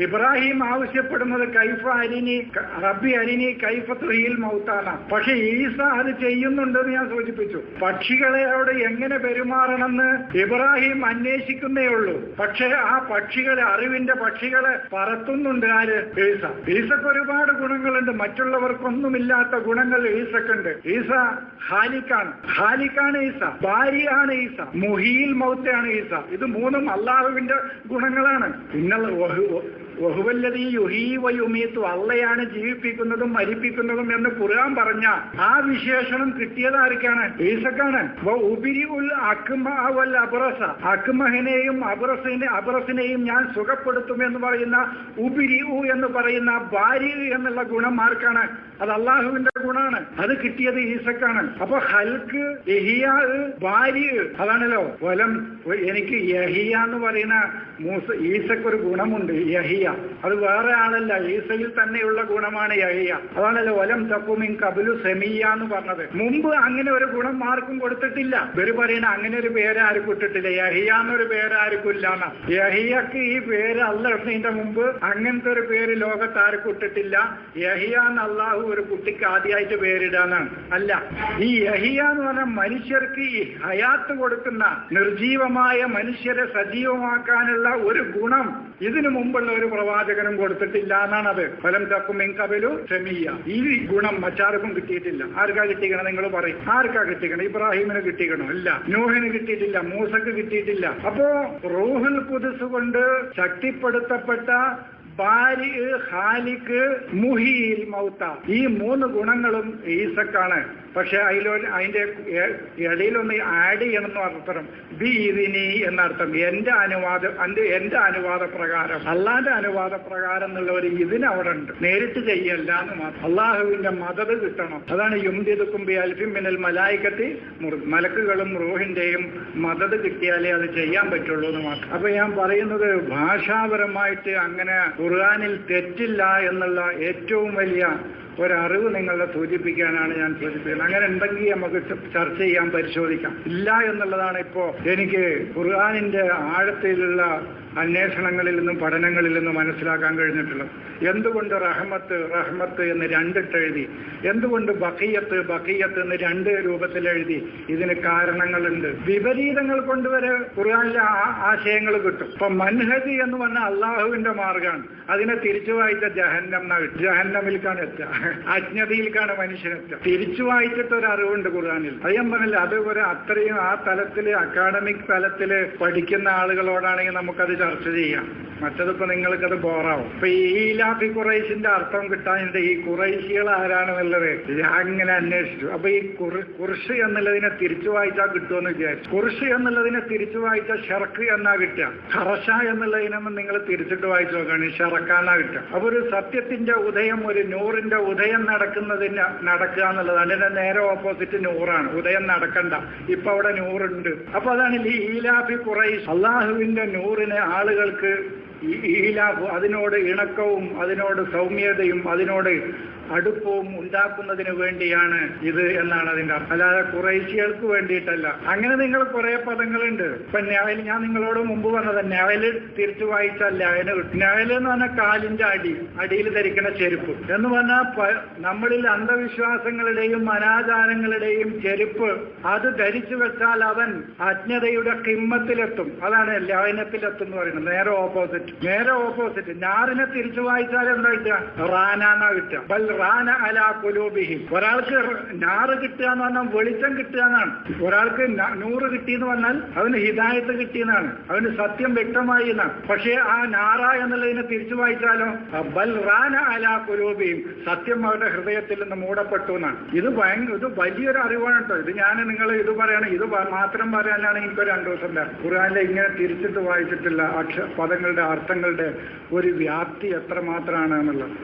ഇബ്രാഹിം ആവശ്യപ്പെടുന്നത് കൈഫ അരിനി റബ്ബി അരിനി കൈഫ തുഹിയിൽ മൗത്താണ് പക്ഷെ ഈസ അത് ചെയ്യുന്നുണ്ടെന്ന് ഞാൻ സൂചിപ്പിച്ചു. പക്ഷികളെ അവിടെ എങ്ങനെ പെരുമാറണമെന്ന് ഇബ്രാഹിം അന്വേഷിക്കുന്നേ ഉള്ളൂ. പക്ഷെ ആ പക്ഷികളെ അറിവിന്റെ പക്ഷികളെ പറത്തുന്നുണ്ട് ആര്? ഈസ. ഈസക്ക് ഒരുപാട് ഗുണങ്ങളുണ്ട്. മറ്റുള്ളവർക്കൊന്നുമില്ലാത്ത ഗുണങ്ങൾ ഈസക്കുണ്ട്. ഈസ ഹാലിക്കാണ് ഹാലിക്കാണ് ഈസ. ഭാര്യയാണ് ഈസ. മുഹിയിൽ മൗത്തയാണ് ഈസ. ഇത് മൂന്നും അള്ളാഹുവിന്റെ ഗുണങ്ങളാണ്. ഇന്നലെ വഹുവല്ലതീ യുഹീ വയുമീത്തു അള്ളയാണ് ജീവിപ്പിക്കുന്നതും മരിപ്പിക്കുന്നതും എന്ന് ഖുർആൻ പറഞ്ഞ ആ വിശേഷണം കിട്ടിയത് ആർക്കാണ് ഈസക്കാണ് ഉപരി അബ്രസ. അക്മഹിനെയും അബ്രസിനെ അബ്രസിനെയും ഞാൻ സുഖപ്പെടുത്തും എന്ന് പറയുന്ന ഉബിരി ഉ എന്ന് പറയുന്ന ഭാര്യ എന്നുള്ള ഗുണം ആർക്കാണ്? അത് അള്ളാഹുവിന്റെ ഗുണാണ്. അത് കിട്ടിയത് ഈസക്കാണ്. അപ്പൊ ഹൽക്ക് ഭാര്യ അതാണല്ലോ. വലം എനിക്ക് യഹിയ എന്ന് പറയുന്ന മൂസ ഈസക്ക് ഒരു ഗുണമുണ്ട്. യഹിയ അത് വേറെ ആളല്ല. ഈസയിൽ തന്നെയുള്ള ഗുണമാണ് യഹിയ അതാണല്ലോ വലം തപ്പുമിൻ കബുലു സെമിയ എന്ന് പറഞ്ഞത്. മുമ്പ് അങ്ങനെ ഒരു ഗുണം ആർക്കും കൊടുത്തിട്ടില്ല. ഇവർ പറയണ അങ്ങനെ ഒരു പേര് ആർക്കും യഹിയ എന്നൊരു പേര് ആർക്കും ഇല്ല യഹിയക്ക് ഈ പേര് അല്ല മുമ്പ് അങ്ങനത്തെ ഒരു പേര് ലോകത്ത് ആർക്കും ഇട്ടിട്ടില്ല. യഹിയ എന്ന് അള്ളാഹു ഒരു കുട്ടിക്ക് ആദ്യമായിട്ട് പേരിടാനാണ് അല്ല ഈ യഹിയ എന്ന് പറഞ്ഞ മനുഷ്യർക്ക് ഈ ഹയാത്ത് കൊടുക്കുന്ന നിർജീവമായ മനുഷ്യരെ സജീവമാക്കാനുള്ള ഒരു ഗുണം ഇതിനു മുമ്പുള്ള ഒരു പ്രവാചകനും കൊടുത്തിട്ടില്ല അത് ഫലം തക്കും കബലു ക്ഷമിയ ഈ ഗുണം മറ്റാർക്കും കിട്ടിയിട്ടില്ല. ആർക്കാ കിട്ടിക്കണം നിങ്ങൾ പറയും. ആർക്കാ കിട്ടിക്കണം ഇബ്രാഹിമിന് കിട്ടിക്കണോ? ഇല്ല. നൂഹിന് കിട്ടിയിട്ടില്ല. മൂസക്ക് കിട്ടിയിട്ടില്ല. അപ്പോ റോഹൽ കുതിസ് കൊണ്ട് ശക്തിപ്പെടുത്തപ്പെട്ട ബാരി ഹാലിക്ക് മുഹിയിൽ മൗത്ത. ഈ മൂന്ന് ഗുണങ്ങളും ഈസക്കാണ്. പക്ഷെ അതിലോ അതിന്റെ ഇടയിലൊന്ന് ആഡ് ചെയ്യണം എന്ന് അർത്ഥം ബി ഇതിനി എന്നർത്ഥം. എന്റെ അനുവാദം എന്റെ എന്റെ അനുവാദ പ്രകാരം അള്ളാന്റെ അനുവാദ പ്രകാരം എന്നുള്ള ഒരു ഇതിന് അവിടെ ഉണ്ട്. നേരിട്ട് ചെയ്യല്ല എന്ന് മാത്രം. അള്ളാഹുവിന്റെ മദത് കിട്ടണം. അതാണ് യുംദിതുക്കും ബി അൽഫിം മിനൽ മലായിക്കത്തി മലക്കുകളും റോഹിന്റെയും മദത് കിട്ടിയാലേ അത് ചെയ്യാൻ പറ്റുള്ളൂ എന്ന് മാത്രം. അപ്പൊ ഞാൻ പറയുന്നത് ഭാഷാപരമായിട്ട് അങ്ങനെ ഖുർആാനിൽ തെറ്റില്ല എന്നുള്ള ഏറ്റവും വലിയ ഒരറിവ് നിങ്ങളെ സൂചിപ്പിക്കാനാണ് ഞാൻ സൂചിപ്പിക്കുന്നത്. അങ്ങനെ ഉണ്ടെങ്കിൽ നമുക്ക് ചർച്ച ചെയ്യാൻ പരിശോധിക്കാം. ഇല്ല എന്നുള്ളതാണ് ഇപ്പോ എനിക്ക് ഖുർആാനിന്റെ ആഴത്തിലുള്ള അന്വേഷണങ്ങളിൽ നിന്നും പഠനങ്ങളിൽ നിന്നും മനസ്സിലാക്കാൻ കഴിഞ്ഞിട്ടുള്ളത്. എന്തുകൊണ്ട് റഹ്മത്ത് റഹ്മത്ത് എന്ന് രണ്ടിട്ട് എഴുതി എന്തുകൊണ്ട് ബഖിയത്ത് ബഖിയത്ത് എന്ന് രണ്ട് രൂപത്തിൽ എഴുതി ഇതിന് കാരണങ്ങളുണ്ട്. വിപരീതങ്ങൾ കൊണ്ടുവരെ ഖുർആാനിലെ ആശയങ്ങൾ കിട്ടും. ഇപ്പൊ മൻഹദി എന്ന് പറഞ്ഞാൽ അള്ളാഹുവിന്റെ മാർഗമാണ്. അതിനെ തിരിച്ചു വായിച്ച ജഹന്നം ജഹന്നമിൽക്കാണ് എത്തുക. അജ്ഞതയിൽക്കാണ് മനുഷ്യനെത്തുക തിരിച്ചു വായിച്ചിട്ട് ഒരു അറിവുണ്ട് ഖുർആാനിൽ. അത് പറഞ്ഞില്ല അത് ഒരു അത്രയും ആ തലത്തിൽ അക്കാഡമിക് തലത്തിൽ പഠിക്കുന്ന ആളുകളോടാണെങ്കിൽ നമുക്കത് ചർച്ച ചെയ്യാം. മറ്റതിപ്പോ നിങ്ങൾക്കത് ബോറാവും. ഇപ്പൊ ഈ ഈലാഫി കുറൈശിന്റെ അർത്ഥം കിട്ടാനുണ്ട് ഈ കുറൈശികൾ ആരാണെന്നുള്ളത് അങ്ങനെ അന്വേഷിച്ചു. അപ്പൊ ഈ കുർഷ് എന്നുള്ളതിനെ തിരിച്ചു വായിച്ചാൽ കിട്ടുമെന്ന് വിചാരിച്ചു. കുർഷ് എന്നുള്ളതിനെ തിരിച്ചു വായിച്ചാൽ ഷർക്ക് എന്നാ കിട്ടുക. ഖറഷ എന്നുള്ളതിനെ നിങ്ങൾ തിരിച്ചിട്ട് വായിച്ചു നോക്കുകയാണ് ഷറക്കാന്നാ കിട്ടുക. അപ്പൊ ഒരു സത്യത്തിന്റെ ഉദയം ഒരു നൂറിന്റെ ഉദയം നടക്കുന്നതിന് നടക്കുക എന്നുള്ളതാണ്. അതിന്റെ നേരെ ഓപ്പോസിറ്റ് നൂറാണ്. ഉദയം നടക്കണ്ട. ഇപ്പൊ അവിടെ നൂറുണ്ട്. അപ്പൊ അതാണ് ഈലാഫി കുറൈശ്. അള്ളാഹുവിന്റെ നൂറിനെ ആളുകൾക്ക് ഈലാഫ് അതിനോട് ഇണക്കവും അതിനോട് സൗമ്യതയും അതിനോട് അടുപ്പവും ഉണ്ടാക്കുന്നതിന് വേണ്ടിയാണ് ഇത് എന്നാണ് അതിന്റെ അർത്ഥം. അല്ലാതെ കുറേശ്യകൾക്ക് വേണ്ടിയിട്ടല്ല. അങ്ങനെ നിങ്ങൾ കുറെ പദങ്ങളുണ്ട്. ഇപ്പൊ ന്യായൽ ഞാൻ നിങ്ങളോട് മുമ്പ് പറഞ്ഞത് ന്യായൽ തിരിച്ചു വായിച്ചാൽ ന്യായന് കിട്ടും. ന്യായൽ എന്ന് പറഞ്ഞാൽ കാലിന്റെ അടി അടിയിൽ ധരിക്കുന്ന ചെരുപ്പ്. എന്ന് പറഞ്ഞാൽ നമ്മളിൽ അന്ധവിശ്വാസങ്ങളുടെയും അനാചാരങ്ങളുടെയും ചെരുപ്പ് അത് ധരിച്ചു വെച്ചാൽ അവൻ അജ്ഞതയുടെ കിമ്മത്തിലെത്തും അതാണ് ലായനത്തിലെത്തും എന്ന് പറയുന്നത്. നേരെ ഓപ്പോസിറ്റ് നേരെ ഓപ്പോസിറ്റ് ഞാറിനെ തിരിച്ചു വായിച്ചാൽ എന്താ കിട്ടുക? റാനാന്നാ കിട്ടുക. റാന അല കൊലോബിഹി ഒരാൾക്ക് ഞാറ് കിട്ടുക എന്ന് പറഞ്ഞാൽ വെളിച്ചം കിട്ടുക എന്നാണ്. ഒരാൾക്ക് നൂറ് കിട്ടി എന്ന് പറഞ്ഞാൽ അവന് ഹിദായത്ത് കിട്ടിയെന്നാണ് അവന് സത്യം വ്യക്തമായി എന്നാണ്. പക്ഷേ ആ നാറ എന്നുള്ളതിനെ തിരിച്ചു വായിച്ചാലോ? ബൽ റാന അല കൊലോബിയും സത്യം അവരുടെ ഹൃദയത്തിൽ നിന്ന് മൂടപ്പെട്ടു എന്നാണ്. ഇത് ഭയങ്കര ഇത് വലിയൊരു അറിവാണ് കേട്ടോ. ഇത് ഞാൻ നിങ്ങൾ ഇത് പറയണം. ഇത് മാത്രം പറയാനാണ് എനിക്ക് രണ്ടു ദിവസം ഖുറാനിലെ ഇങ്ങനെ തിരിച്ചിട്ട് വായിച്ചിട്ടില്ല അക്ഷ പദങ്ങളുടെ അർത്ഥങ്ങളുടെ ഒരു വ്യാപ്തി എത്രമാത്രമാണ് എന്നുള്ളത്.